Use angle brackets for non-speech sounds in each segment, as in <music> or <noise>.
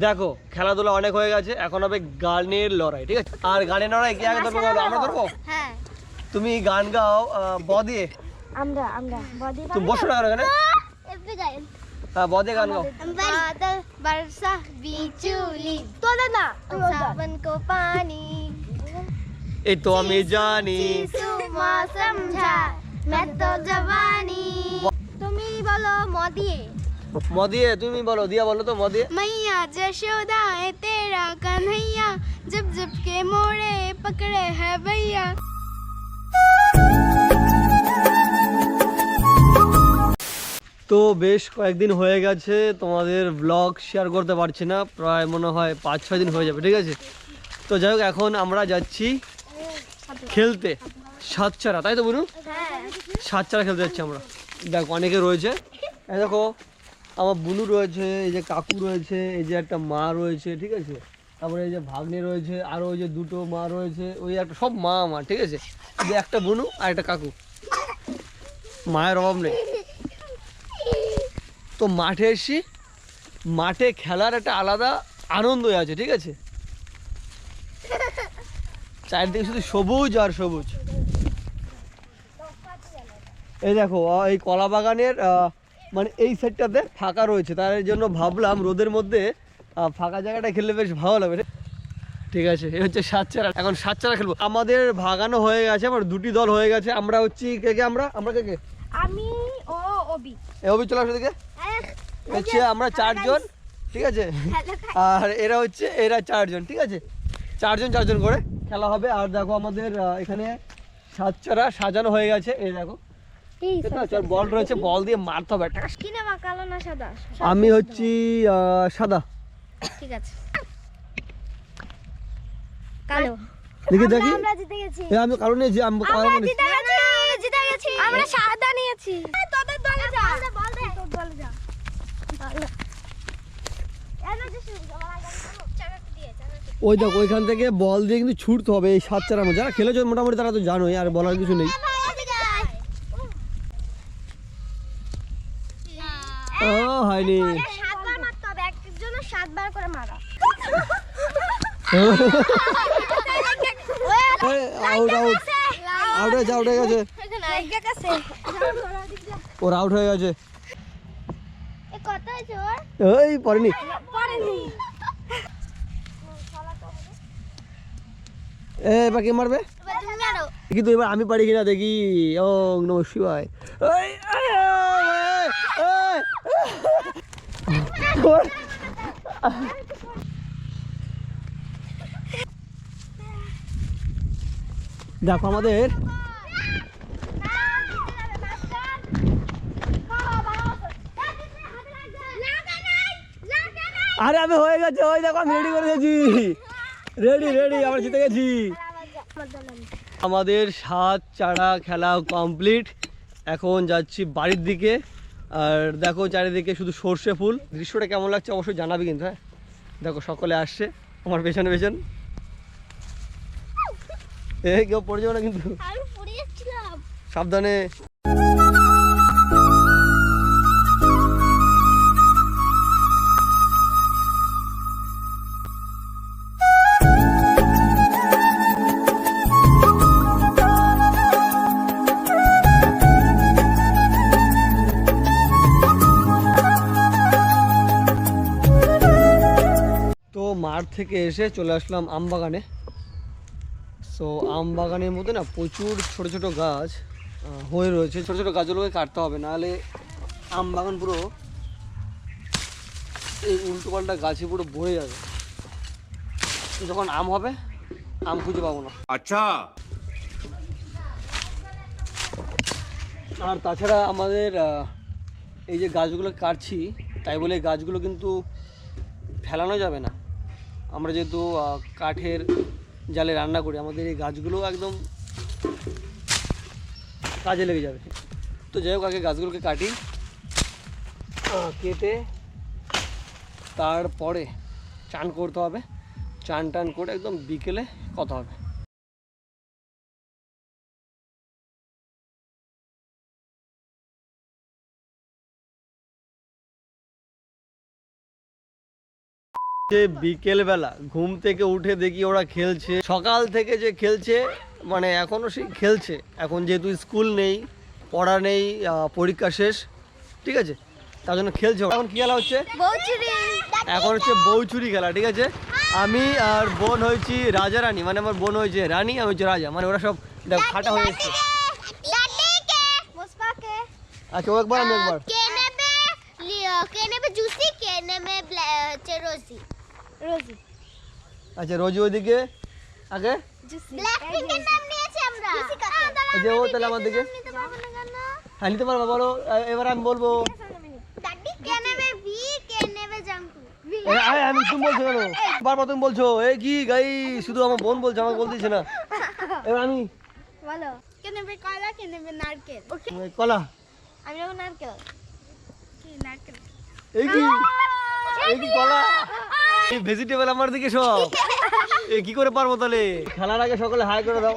দেখো খেলাধুলা অনেক হয়ে গেছে এখন হবে গানের লড়াই ঠিক আছে আর গানের লড়াই কি আগে ধরবো আমরা ধরবো তুমি গান গাও বদিয়ে আমরা আমরা বদিয়ে তুমি বসো না এখানে হ্যাঁ ব গান গাও बरसा बिचूली तोड़ा ना सावन को पानी এই তো আমি জানি सुमा समझा मैं तो जवानी তুমি বলো মদিয়ে ম দিয়ে তুমি বলো দিয়া বলো তো ম দিয়ে मैया जशोदा है तेरा कन्हैया जब जब के मोड़े पकड़े है भैया তো বেশ কয়েকদিন হয়ে গেছে, তোমাদের ব্লগ শেয়ার করতে পারছি না, প্রায় মনে হয় পাঁচ, ছয় দিন হয়ে যাবে, ঠিক আছে? তো যাই হোক, এখন আমরা যাচ্ছি খেলতে, সাতচারা, তাই তো বলুন সাতচারা খেলতে যাচ্ছি আমরা। দেখো, অনেকে রয়েছে। দেখো, আমার বুনু রয়েছে, এই যে কাকু রয়েছে, এই যে একটা মা রয়েছে, ঠিক আছে? তারপরে এই যে ভাগ্নে রয়েছে আরও ওই যে দুটো মা রয়েছে, ওই একটা, সব মা আমার, ঠিক আছে? যে একটা বুনু আর একটা কাকু। মায়ের অভাব নেই। তো মাঠে এসি মাঠে খেলার একটা আলাদা আনন্দই আছে ঠিক আছে? চারিদিকে শুধু সবুজ আর সবুজ। এই দেখো এই কলা বাগানের মানে এই সাইডটাতে ফাঁকা রয়েছে। তার জন্য ভাবলাম রোদের মধ্যে ফাঁকা জায়গাটা খেললে বেশ ভালো লাগবে ঠিক আছে? এই হচ্ছে সাতচারা। এখন সাতচারা খেলব। আমাদের ভাগানো হয়ে গেছে আমার দুটি দল হয়ে গেছে। আমরা হচ্ছি কে কে আমরা? আমরা কে কে? আমি ও ওবি এ অভি চলে আসো হচ্ছে আমরা চারজন ঠিক আছে? <laughs> আর এরা হচ্ছে এরা চারজন ঠিক আছে? চারজন চারজন করে খেলা হবে। আর দেখো আমাদের এখানে সাতচারা সাজানো হয়ে গেছে। এই দেখো। বল রয়েছে বল দিয়ে মারতে হবে। আমি হচ্ছি সাদা। ঠিক আছে। কালো। দেখি দেখি। আমরা জিতে গেছি। আমি কারণ আমি জিতে গেছি। আমরা সাদা নিয়েছি তোদের দলে যা বল দে তোর দলে যা এনো যে চানাতে দিয়ে চানাতে ওই দেখো ওইখান থেকে বল দিয়ে কিন্তু ছুটতে হবে এই সাতচারার মধ্যে। যারা খেলেছো মোটামুটি তারা তো জানোই আর বলার কিছু নেই। ও হয়নি সাতবার মারতে হবে একজনের সাতবার করে মারা আউট আউট আউট হয়েছে আউট হয়ে গেছে। ওর আউট হয়ে গেছে এই পড়েনি। এ কে মারবে? কিন্তু এবার আমি পারি কিনা, দেখি। ও নম শিবায়। দেখো আমাদের। আরে, আমি হয়ে গেছে, ওই দেখো, আমি রেডি করে দিয়েছি। রেডি রেডি আমরা জিতে গেছি। আমাদের সাত চারা খেলা কমপ্লিট এখন যাচ্ছি বাড়ির দিকে। আর দেখো চারিদিকে শুধু সর্ষে ফুল। দৃশ্যটা কেমন লাগছে অবশ্যই জানাবি কিন্তু হ্যাঁ? দেখো সকলে আসছে। আমার পেছনে পেছন। এ কেউ পড়ে যাবে না কিন্তু সাবধানে। থেকে এসে চলে আসলাম আমবাগানে। আম আমবাগানের মধ্যে না প্রচুর ছোট ছোট গাছ হয়ে রয়েছে। ছোট ছোট গাছগুলোকে কাটতে হবে নাহলে আমবাগান পুরো এই উল্টো পাল্টা গাছে পুরো ভরে যাবে। যখন আম হবে আম খুঁজে পাবো না। আচ্ছা। আর তাছাড়া আমাদের এই যে গাছগুলো কাটছি তাই বলে গাছগুলো কিন্তু ফেলানো যাবে না। আমরা যেহেতু কাঠের জালে রান্না করি, আমাদের এই গাছগুলো একদম কাজে লেগে যাবে। তো যাই হোক, আগে গাছগুলোকে কাটি কেটে তারপরে চান করতে হবে। চান টান করে একদম বিকেলে কথা হবে। যে বিকেলবেলা। ঘুম থেকে উঠে দেখি ওরা খেলছে। সকাল থেকে যে খেলছে মানে এখনও সেই খেলছে। এখন যেহেতু স্কুল নেই পড়া নেই পরীক্ষা শেষ ঠিক আছে? তার জন্য খেলছে। এখন কি খেলা হচ্ছে? এখন হচ্ছে বৌচুরি খেলা ঠিক আছে? আমি আর বোন হয়েছি রাজা রানী। মানে আমার বোন হয়েছে রানী আমি হচ্ছে রাজা। মানে ওরা সব দেখ খাটা হয়ে এসছে আচ্ছা ও একবার আমি একবার কে নেবে লিও কে নেবে জুসি কে নেবে ব্লা- হচ্ছে রোজি রোজি আচ্ছা রোজি ওইদিকে? আগে? জুসি নাম নিয়েছি আমরা। এই যে ও তাহলে আমার দিকে। হ্যাঁ নিতে পারব বলো। এবার আমি বলব। এ, আমি তুমি বলছো কেন? বারবার তুমি বলছো। এই কি গাই শুধু আমার বোন বলছে আমাকে বলতেছে না। এবার আমি বলো। কে নেবে কলা কে নেবে নারকেল? কলা? আমি নেব নারকেল। কি নারকেল? এই কি? এই কি কলা? এই ভেজিটেবল আমার দিকে সব। এই কি করে পারব তাহলে? খেলার আগে সকলে হাই করে দাও।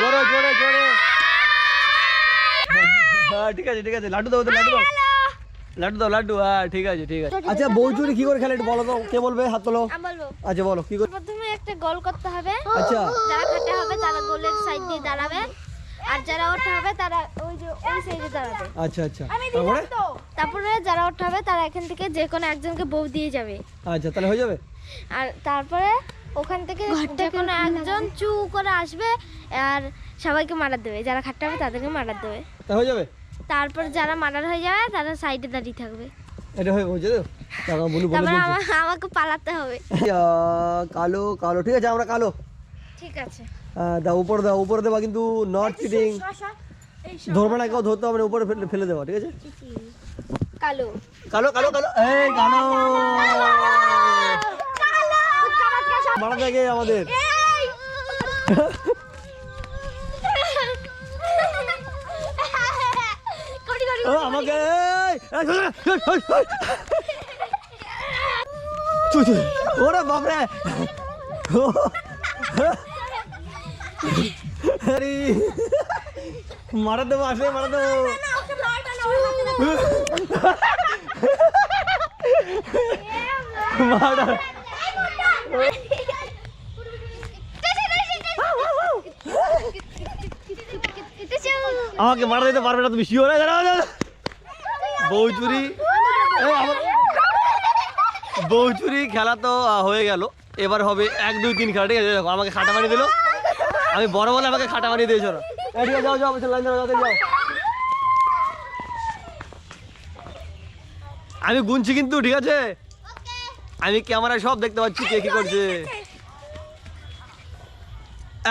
জোরে জোরে জোরে। হ্যাঁ ঠিক আছে ঠিক আছে। লাড্ডু দাও তো, লাড্ডু দাও। লাড্ডু দাও লাড্ডু হ্যাঁ ঠিক আছে ঠিক আছে। আচ্ছা বউচুরি কি করে খেলে একটু বলো তো। কে বলবে? হাত তোলো। আচ্ছা বলো কি করে? প্রথমে একটা গোল করতে হবে। আচ্ছা। যারা খাটে হবে তারা গোলের সাইড দিয়ে দাঁড়াবে। আর যারা তারা ওই যে ওই সাইডে দাঁড়াবে। আচ্ছা আচ্ছা। তারপরে? তারপরে যারা ওঠা হবে তারা এখান থেকে যে কোনো একজনকে বউ দিয়ে যাবে। আচ্ছা তাহলে হয়ে যাবে? আর তারপরে ওখান থেকে যে কোনো একজন চু করে আসবে আর সবাইকে মারা দেবে। যারা খাটতে হবে তাদেরকে মারা দেবে। তা হয়ে যাবে? তারপর যারা মারার হয়ে যাবে তারা সাইডে দাঁড়িয়ে থাকবে। এটা হয়ে হয়েছে তো? বলু বলে তারপরে আমাকে পালাতে হবে। কালো কালো। ঠিক আছে আমরা কালো। ঠিক আছে। দাও উপরে দাও উপরে দেবা কিন্তু নট চিটিং ধরবে না কেউ ধরতে হবে না উপরে ফেলে- ফেলে দেওয়া ঠিক আছে? কালো। কালো কালো কালো। এই কালো। মারা থাকে আমাদের? আমাকে ওরে বাপরে। আরে মারা দেবো আসলে মারা দেবো মারা আমাকে মারা দিতে পারবে না তুমি শিওর বৌচুরি। এই, আমার- বৌচুরি খেলা তো হয়ে গেল। এবার হবে এক দুই তিন খেলা ঠিক আছে? আমাকে খাটা মারিয়ে দিল। আমি বড় বলে আমাকে খাটা বানিয়ে দিয়েছ। এই, ঠিক যাও যাও লাইন যাও যাও। আমি গুনছি কিন্তু ঠিক আছে? আমি ক্যামেরায় সব দেখতে পাচ্ছি কে কি করছে।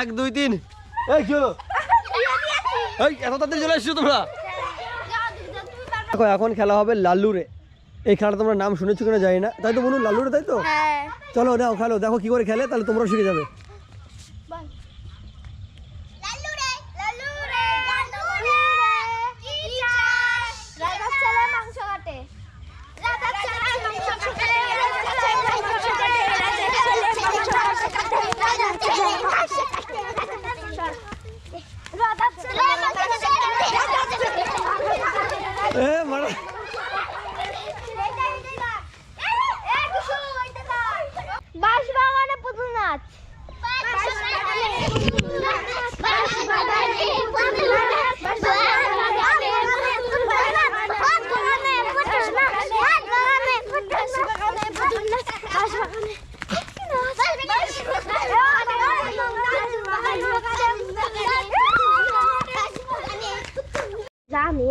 এক দুই তিন। এই কি হলো? এই এত তাড়াতাড়ি চলে এসছো তোমরা? দেখো এখন খেলা হবে লাল্লুরে। এই খেলাটা তোমরা নাম শুনেছো কিনা জানি না। তাই তো বলুন লাল্লুরে তাই তো? হ্যাঁ। চলো দাও খেলো। দেখো কি করে খেলে তাহলে তোমরাও শিখে যাবে লালু রে লালু রে লালু রে টিচার রাজার ছেলে মাংস কাটে রাজা ছেলে মাংস কাটে রাজা ছেলে মাংস কাটে রাজা ছেলে মাংস কাটে রাজা ছেলে মাংস কাটে রাজা ছেলে মাংস কাটে এ মারা বাঁশ বাগানে পুতুল নাচ জানি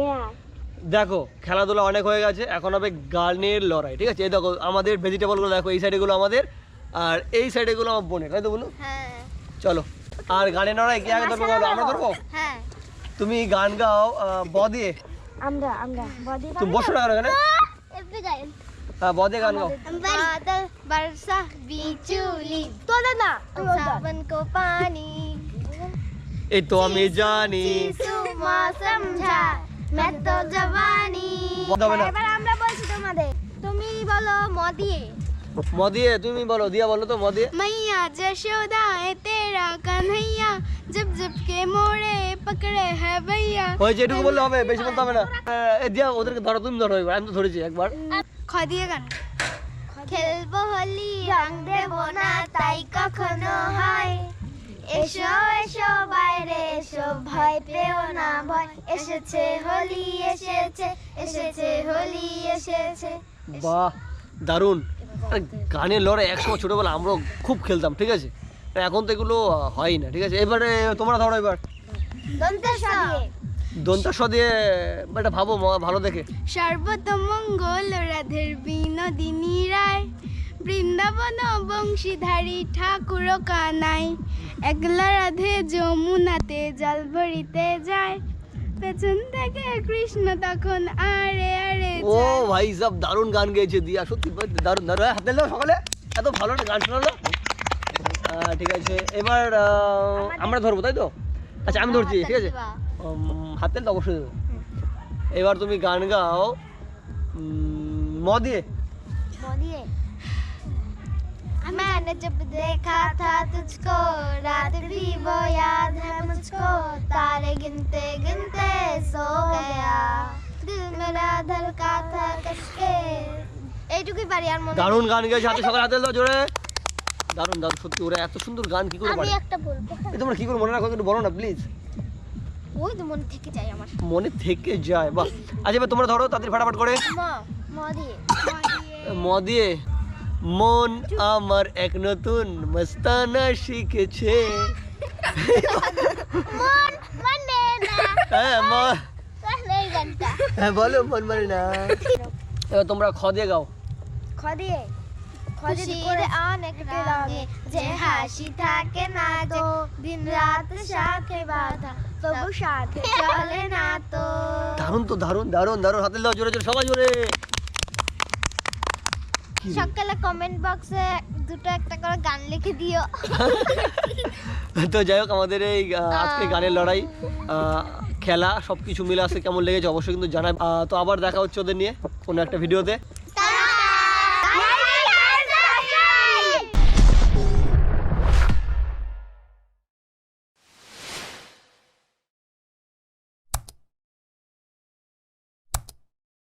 দেখো খেলাধুলা অনেক হয়ে গেছে এখন হবে গানের লড়াই ঠিক আছে এই দেখো আমাদের ভেজিটেবলগুলো দেখো এই সাইডেগুলো আমাদের আর এই সাইডেগুলো আমার বোনের তাই তো বলুন হ্যাঁ চলো আর গানের লড়াই কে আগে ধরবো বলো আমরা ধরবো হ্যাঁ তুমি গান গাও আহ, ব দিয়ে আমরা আমরা বডি তুমি বসো না কেন এখানে হ্যাঁ ব দিয়ে গান গাও बादल बरसा बिचुली तो ना सावन को पानी এই তো আমি জানি सुमा समझा मैं तो जवानी হ্যাঁ, তুমি তুমি বলো দিয়া বলো তো পকড়ে হ্যাঁ ভাইয়া। ওই ওদেরকে ধরো তুমি আমি তো ধরেছি একবার। খেলব হলি রং দেব না তাই কখনো হয়। এসো এসো ভয় পেও না ভয় এসেছে হোলি এসেছে এসেছে হোলি এসেছে। বাহ দারুণ। আরে গানের লড়াই একসময় ছোটোবেলা আমরাও খুব খেলতাম ঠিক আছে? এখন তো এগুলো হয় না ঠিক আছে? এবারে তোমরা ধরো এবার। দন্তাস দিয়ে এটা ভাবো ভালো দেখে। সর্বতমঙ্গল রাধের বিনোদিনী রায় বৃন্দাবন বংশীধারী ঠাকুর কানাই। একলা রাধে যমুনাতে জল ভরিতে যায়। পেছন থেকে কৃষ্ণ তখন আরে আরে ও ভাই সব দারুণ গান গেয়েছে দিয়া সত্যি দারুণ দারুণ। হাতে সকালে? এত ভালো গান শোনালো। ঠিক আছে এবার আমরা ধরবো তাই তো? আচ্ছা আমি ধরছি ঠিক আছে? হাতে তো অবশ্যই দেবো। এবার তুমি গান গাও উম, ম দিয়ে। मैंने जब देखा था तुझको रात भी वो याद है मुझको तारे गिनते गिनते सो गया दिल मेरा धड़का था कसके এইটুকুই পারি আর মনে দারুণ গান গেয়েছে হাতে সকালে হাতে দাও জোরে দারুণ দারুণ সত্যি ওরা এত সুন্দর গান কি করে আমি পারে একটা বলবো এ তোমরা কি করে মনে রাখো একটু বলো না প্লিজ ওই তো মনে থেকে যায় আমার মনে থেকে যায় বাহ আচ্ছা এবার তোমরা ধরো তাদের ফাটাফাট করে মা মা দিয়ে ম দিয়ে মন আমার এক নতুন মস্তানা শিখেছে। মন মানে হ্যাঁ হ্যাঁ বলো মন মানে না। এবার তোমরা খ দিয়ে গাও। খদিয়ে খুশির অনেক রঙে যে হাসি থাকে না তো দিন রাত সাথে বাধা তবু সাথে চলে না তো। দারুণ তো দারুণ দারুণ দারুণ। হাতে দাও জোরে জোরে সবাই জোরে? সকালে কমেন্ট বক্সে দুটো একটা করে গান লিখে দিও। <laughs> তো যাই হোক আমাদের এই আজকে গানের লড়াই খেলা সব কিছু মিলে আসে কেমন লেগেছে অবশ্যই কিন্তু জানাই তো আবার দেখা হচ্ছে ওদের নিয়ে কোনো একটা ভিডিওতে